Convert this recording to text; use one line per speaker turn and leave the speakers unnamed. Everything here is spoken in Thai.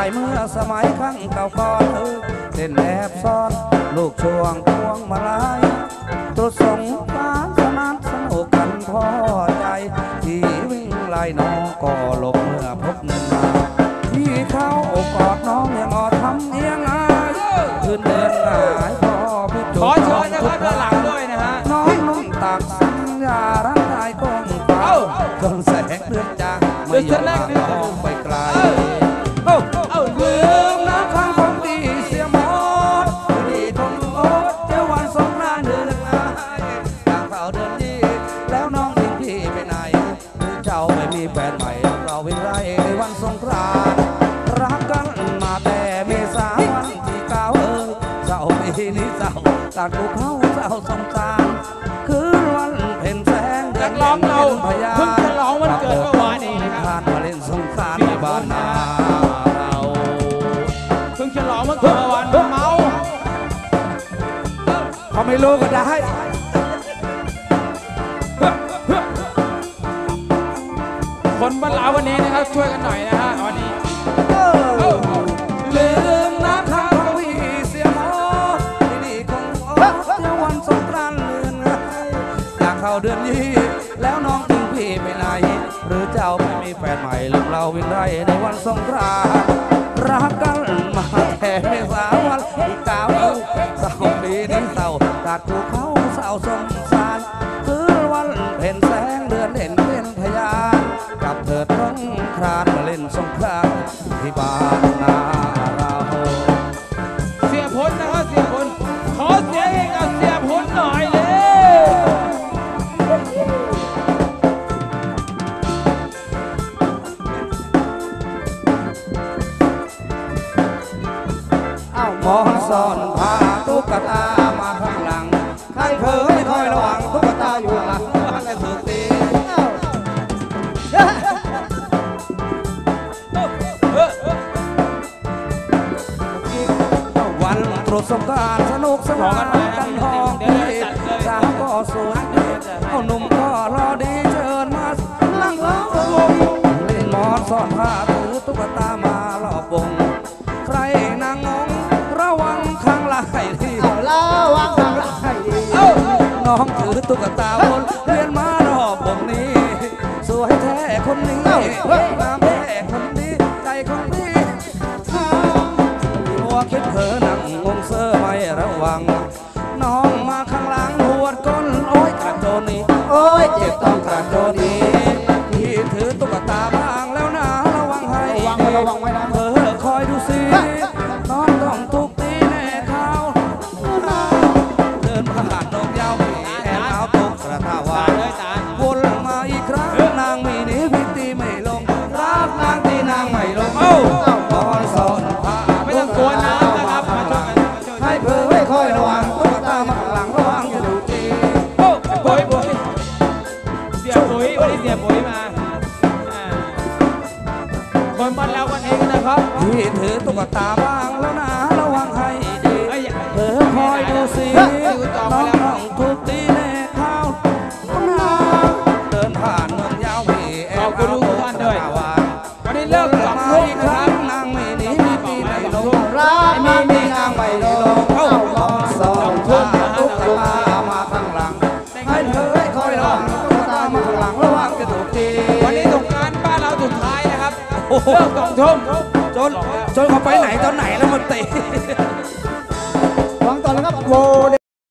ายเมื่อสมัยครั้งเก่าก่อนเออเต้นแอบซ่อน ลูกช่วงพวงมาลายตรุษสงกรานต์สนานสนุกกันพอใจ ที่วิ่งไล่น้องก็หลบเมื่อพบนาที่เขาโอบกอดน้องยังออดทำเอียงอายคืนเดินหายพอพิ
ข
จู
อเชิญนะครับด้านหลังด้วยนะฮะ
น้องนุ่มตักสัญญาร่างกายกองฟ้า
เอ้า
จนแสงเดือนจางไม่ยอมพาน้องไปาตัดกูเข้าเจ้าสงสารคืนวันเพ็ญแสงเดื
นั
อน
กร้องเรา
พยา
เพิ่งจะร้องวันเกิดเมื่อวานเองนะครับ
ผ่านมาเล่นสงกรานต์ที่บ้านนาเรา
เพิ่งฉลองเมื่อคืนเมื่อวานเมา
เขาไม่รู้ก็ได้
คนบ้านเราวันนี้นะครับช่วยกันหน่อยนะฮะวันนี้
แล้วน้องทิ้งพี่ไปไหน หรือเจ้าไม่มีแฟนใหม่ลืมเราวิ่งไร่ในวันสงกรานต์รักกันมาแค่เมษามวันที่เก้าเศร้าปีนี้เศร้าตัดกูเขาเศร้าสงสารคือวันเพ็ญแสงเดือนเห็นเป็นพยานกับเถิดน้องครานมาเล่นสงครามที่บ้าน
ห
มอซ่อนพาตุ๊กตามาข้างหลัง ใครเผลอไม่คอยระวังตุ๊กตาอยู่หลังวันและถูกตีวันตรุษสงกรานต์สนุกสนานกันทองดี ตุ๊กตาบนเรียนมารอบวงนี้ สวยแท้คนนี้งามแท้คนนี้ใจคนนี้ทำหัวคิดเผลอนั่งงงเซอไม่ระวัง น้องมาข้างหลังหัวดก้นโอ้ยกระโจนนี้
โอ้ย
เจ็บต้อ
ง
กระโจน
นี้
บ้านเรากันเอ
งนะครับ
พี่ถือตุ๊กตาบ้างแล้วนะระวังให้ดี
เอ้ย
เธอคอยดูสิน้องต้องถูกตีแน่เข้าเดินผ่านเมืองยาวพี่แอ
ขอ
บบ
คุณทุกท่านด้วย
เอา
วันนี้เลิกสอง
มา
ทุ่ม
อีก
นะ
ค
ค
รั้
รับ
งนางไม่
เลิกสองทุ่ม
จนจนเขาไปไหนตอนไหนแล้วมันตี
ฟังต่อแล้วครับโว